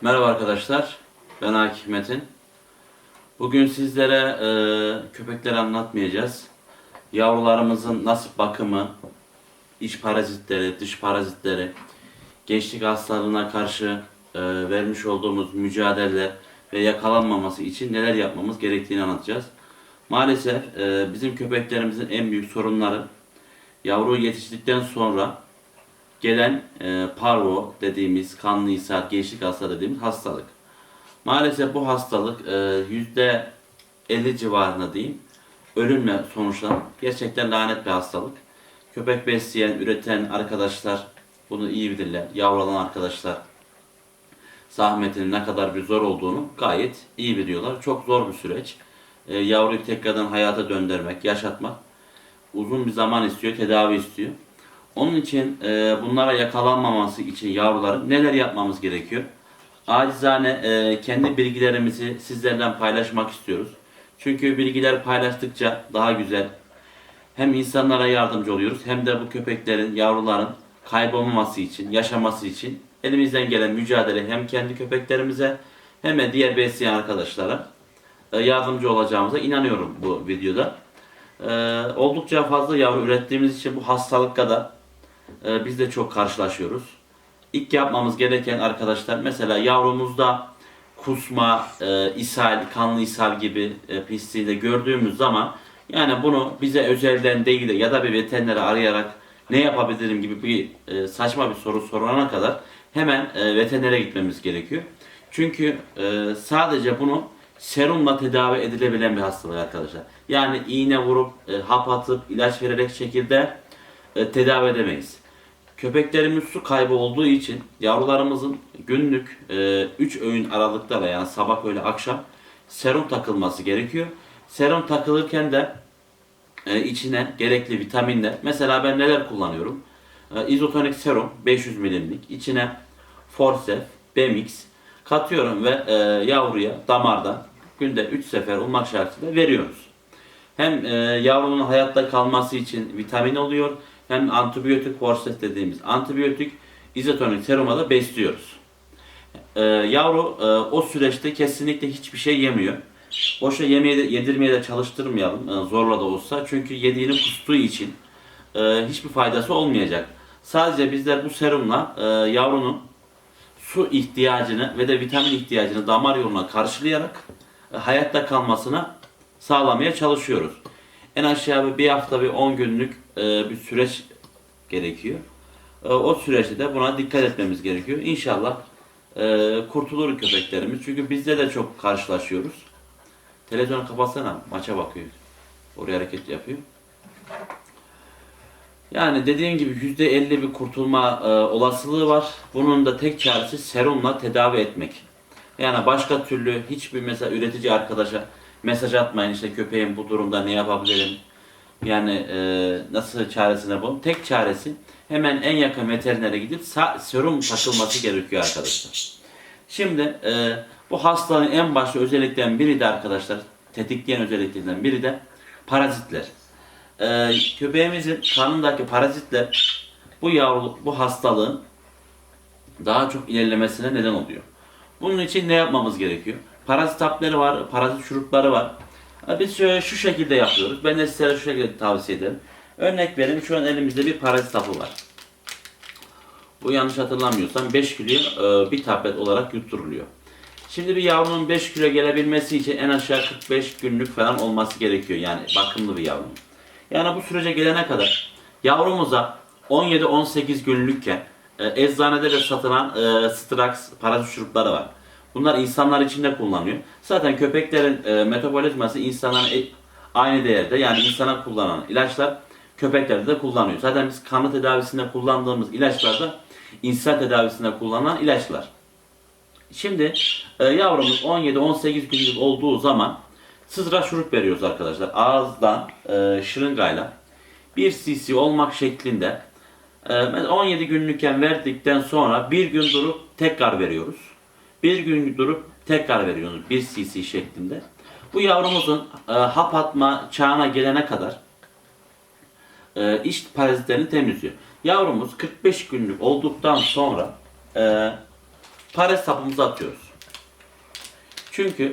Merhaba arkadaşlar, ben Akif Metin. Bugün sizlere e, köpekleri anlatmayacağız. Yavrularımızın nasıl bakımı, iç parazitleri, dış parazitleri, gençlik hastalığına karşı e, vermiş olduğumuz mücadele ve yakalanmaması için neler yapmamız gerektiğini anlatacağız. Maalesef e, bizim köpeklerimizin en büyük sorunları yavru yetiştikten sonra gelen e, parvo dediğimiz kanlı ishal, gençlik hastalığı dediğimiz hastalık. Maalesef bu hastalık e, yüzde 50 civarında diyeyim ölümle sonuçlanan gerçekten lanet bir hastalık. Köpek besleyen, üreten arkadaşlar bunu iyi bilirler. Yavrulanan arkadaşlar zahmetinin ne kadar bir zor olduğunu gayet iyi biliyorlar. Çok zor bir süreç. E, yavruyu tekrardan hayata döndürmek, yaşatmak uzun bir zaman istiyor, tedavi istiyor. Onun için e, bunlara yakalanmaması için yavruların neler yapmamız gerekiyor? Acizane e, kendi bilgilerimizi sizlerden paylaşmak istiyoruz. Çünkü bilgiler paylaştıkça daha güzel hem insanlara yardımcı oluyoruz hem de bu köpeklerin, yavruların kaybolmaması için, yaşaması için elimizden gelen mücadele hem kendi köpeklerimize hem de diğer besleyen arkadaşlara e, yardımcı olacağımıza inanıyorum bu videoda. E, oldukça fazla yavru ürettiğimiz için bu hastalıkla da e, biz de çok karşılaşıyoruz. İlk yapmamız gereken arkadaşlar mesela yavrumuzda kusma, e, ishal, kanlı ishal gibi e, pisliği de gördüğümüz zaman yani bunu bize özelden değil de ya da bir veterineri arayarak ne yapabilirim gibi bir e, saçma bir soru sorana kadar hemen e, veterinere gitmemiz gerekiyor. Çünkü e, sadece bunu serumla tedavi edilebilen bir hastalık arkadaşlar. Yani iğne vurup, e, hap atıp, ilaç vererek şekilde e, tedavi edemeyiz. Köpeklerimiz su kaybı olduğu için yavrularımızın günlük 3 öğün aralıklarla yani sabah öğle akşam serum takılması gerekiyor. Serum takılırken de e, içine gerekli vitaminler. Mesela ben neler kullanıyorum? E, serum 500 milimlik. içine Forcef, Bemix katıyorum ve e, yavruya damardan günde 3 sefer olmak şartıyla veriyoruz. Hem e, yavrunun hayatta kalması için vitamin oluyor hem antibiyotik forset dediğimiz antibiyotik izotonik seruma da besliyoruz. E, yavru e, o süreçte kesinlikle hiçbir şey yemiyor. Boşa yemeye de, yedirmeye de çalıştırmayalım e, zorla da olsa. Çünkü yediğini kustuğu için e, hiçbir faydası olmayacak. Sadece bizler bu serumla e, yavrunun su ihtiyacını ve de vitamin ihtiyacını damar yoluna karşılayarak e, hayatta kalmasına sağlamaya çalışıyoruz. En aşağı bir hafta bir 10 günlük e, bir süreç gerekiyor. E, o süreçte de buna dikkat etmemiz gerekiyor. İnşallah e, kurtulur köpeklerimiz. Çünkü bizde de çok karşılaşıyoruz. Televizyonu kapatsana maça bakıyor. Oraya hareket yapıyor. Yani dediğim gibi %50 bir kurtulma e, olasılığı var. Bunun da tek çaresi serumla tedavi etmek. Yani başka türlü hiçbir mesela üretici arkadaşa mesaj atmayın işte köpeğim bu durumda ne yapabilirim? Yani e, nasıl çaresine bulun? Tek çaresi hemen en yakın veterinere gidip serum takılması gerekiyor arkadaşlar. Şimdi e, bu hastalığın en başta özelliklerin biri de arkadaşlar, tetikleyen özelliklerinden biri de parazitler. E, köpeğimizin kanındaki parazitler bu yavru, bu hastalığın daha çok ilerlemesine neden oluyor. Bunun için ne yapmamız gerekiyor? Parazit hapları var, parazit şurupları var. E, Biz şöyle şu şekilde yapıyoruz. Ben de size şu şekilde tavsiye ederim. Örnek vereyim şu an elimizde bir parazit hapı var. Bu yanlış hatırlamıyorsam 5 kilo e, bir tablet olarak yutturuluyor. Şimdi bir yavrunun 5 kilo gelebilmesi için en aşağı 45 günlük falan olması gerekiyor. Yani bakımlı bir yavrunun. Yani bu sürece gelene kadar yavrumuza 17-18 günlükken e, eczanede de satılan e, Strax parazit şurupları var. Bunlar insanlar için de kullanılıyor. Zaten köpeklerin e, metabolizması insanların e- aynı değerde. Yani insana kullanılan ilaçlar köpeklerde de kullanılıyor. Zaten biz kanlı tedavisinde kullandığımız ilaçlar da insan tedavisinde kullanılan ilaçlar. Şimdi e, yavrumuz 17-18 günlük olduğu zaman sızra şurup veriyoruz arkadaşlar. Ağızdan e, şırıngayla 1 cc olmak şeklinde e, mesela 17 günlükken verdikten sonra bir gün durup tekrar veriyoruz. Bir gün durup tekrar veriyoruz 1 cc şeklinde. Bu yavrumuzun e, hap atma çağına gelene kadar e, iç parazitlerini temizliyor. Yavrumuz 45 günlük olduktan sonra e, parazit sapımızı atıyoruz. Çünkü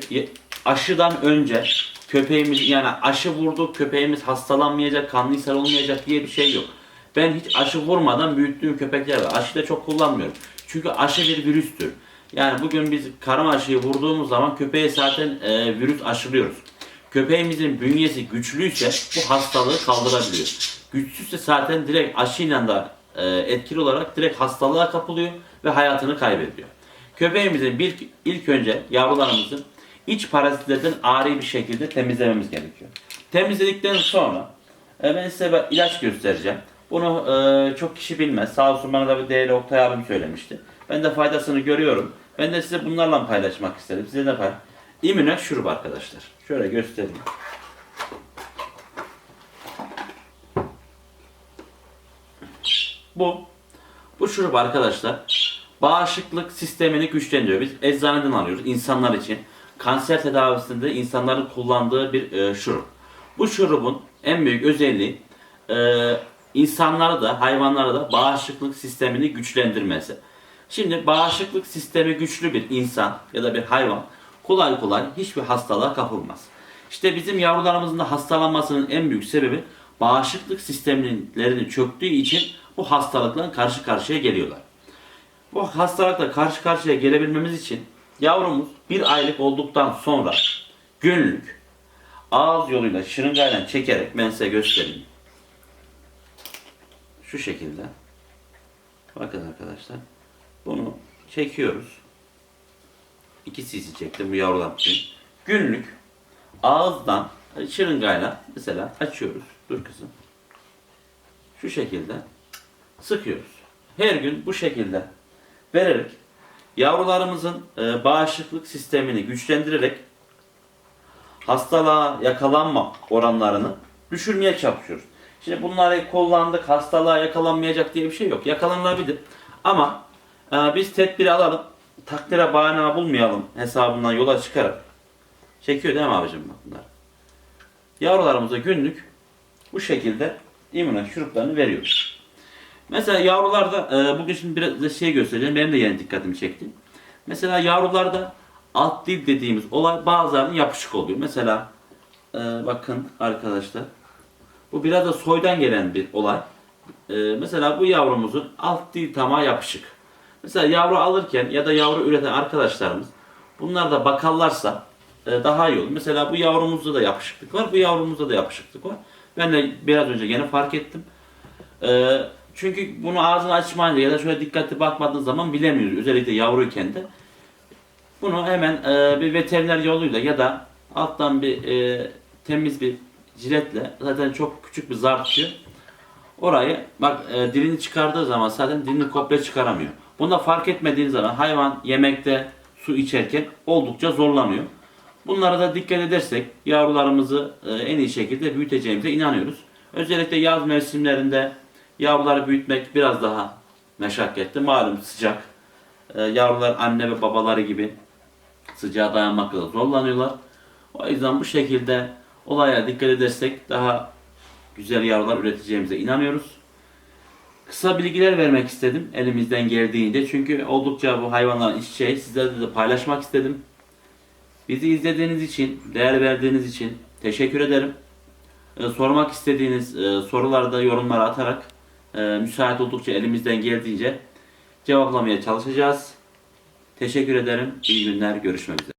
aşıdan önce köpeğimiz yani aşı vurduk köpeğimiz hastalanmayacak, kanlı ishal olmayacak diye bir şey yok. Ben hiç aşı vurmadan büyüttüğüm köpekler var. Aşı da çok kullanmıyorum. Çünkü aşı bir virüstür. Yani bugün biz karma aşıyı vurduğumuz zaman köpeğe zaten e, virüs aşılıyoruz. Köpeğimizin bünyesi güçlüyse bu hastalığı kaldırabiliyor. Güçsüzse zaten direkt aşıyla da e, etkili olarak direkt hastalığa kapılıyor ve hayatını kaybediyor. Köpeğimizin bir, ilk önce yavrularımızın iç parazitlerden ari bir şekilde temizlememiz gerekiyor. Temizledikten sonra e, ben size bir ilaç göstereceğim. Bunu e, çok kişi bilmez. Sağ olsun bana da bir değerli Oktay abim söylemişti. Ben de faydasını görüyorum. Ben de size bunlarla paylaşmak istedim. Size de pay. İmünek şurup arkadaşlar. Şöyle göstereyim. Bu bu şurup arkadaşlar bağışıklık sistemini güçlendiriyor. Biz eczaneden alıyoruz insanlar için. Kanser tedavisinde insanların kullandığı bir e, şurup. Bu şurubun en büyük özelliği e, insanları da hayvanları da bağışıklık sistemini güçlendirmesi. Şimdi bağışıklık sistemi güçlü bir insan ya da bir hayvan kolay kolay hiçbir hastalığa kapılmaz. İşte bizim yavrularımızın da hastalanmasının en büyük sebebi bağışıklık sistemlerinin çöktüğü için bu hastalıkla karşı karşıya geliyorlar. Bu hastalıkla karşı karşıya gelebilmemiz için yavrumuz bir aylık olduktan sonra günlük ağız yoluyla şırıngayla çekerek ben size göstereyim. Şu şekilde. Bakın arkadaşlar. Bunu çekiyoruz. 2 cc çektim bu yavrular için. Günlük ağızdan şırıngayla mesela açıyoruz. Dur kızım. Şu şekilde sıkıyoruz. Her gün bu şekilde vererek yavrularımızın e, bağışıklık sistemini güçlendirerek hastalığa yakalanma oranlarını düşürmeye çalışıyoruz. Şimdi bunları kullandık, hastalığa yakalanmayacak diye bir şey yok. Yakalanabilir. Ama biz tedbiri alalım, takdire bahane bulmayalım hesabından yola çıkarak. Çekiyor değil mi abicim bunlar? Yavrularımıza günlük bu şekilde immüne şuruplarını veriyoruz. Mesela yavrularda e, bugün şimdi biraz da şey göstereceğim. Benim de yeni dikkatimi çekti. Mesela yavrularda alt dil dediğimiz olay bazılarının yapışık oluyor. Mesela e, bakın arkadaşlar. Bu biraz da soydan gelen bir olay. E, mesela bu yavrumuzun alt dil tamağı yapışık. Mesela yavru alırken ya da yavru üreten arkadaşlarımız bunlar da bakarlarsa e, daha iyi olur. Mesela bu yavrumuzda da yapışıklık var. Bu yavrumuzda da yapışıklık var. Ben de biraz önce gene fark ettim. Ee, çünkü bunu ağzını açmayınca ya da şöyle dikkatli bakmadığın zaman bilemiyoruz. Özellikle yavruyken de. Bunu hemen e, bir veteriner yoluyla ya da alttan bir e, temiz bir jiletle zaten çok küçük bir zar tutuyor. Orayı bak e, dilini çıkardığı zaman zaten dilini komple çıkaramıyor. Bunu da fark etmediğin zaman hayvan yemekte su içerken oldukça zorlanıyor. Bunlara da dikkat edersek yavrularımızı e, en iyi şekilde büyüteceğimize inanıyoruz. Özellikle yaz mevsimlerinde yavruları büyütmek biraz daha meşakkatli. Malum sıcak. E, Yavrular anne ve babaları gibi sıcağa dayanmakta da zorlanıyorlar. O yüzden bu şekilde olaya dikkat edersek daha güzel yavrular üreteceğimize inanıyoruz. Kısa bilgiler vermek istedim elimizden geldiğince. Çünkü oldukça bu hayvanların iç şey sizlerle de paylaşmak istedim. Bizi izlediğiniz için, değer verdiğiniz için teşekkür ederim. Ee, sormak istediğiniz e, soruları da yorumlara atarak e, müsait oldukça elimizden geldiğince cevaplamaya çalışacağız. Teşekkür ederim. İyi günler. Görüşmek üzere.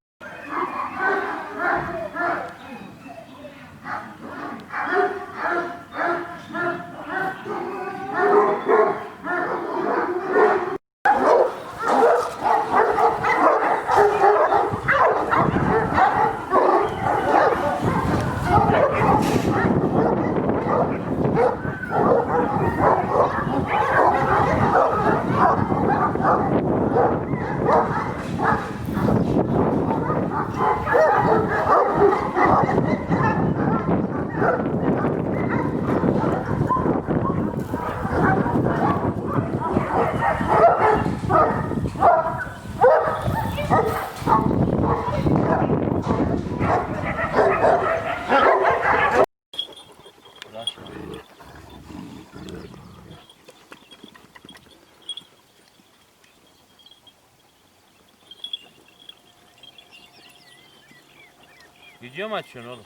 Oh, my God. Video mu açıyorsun oğlum?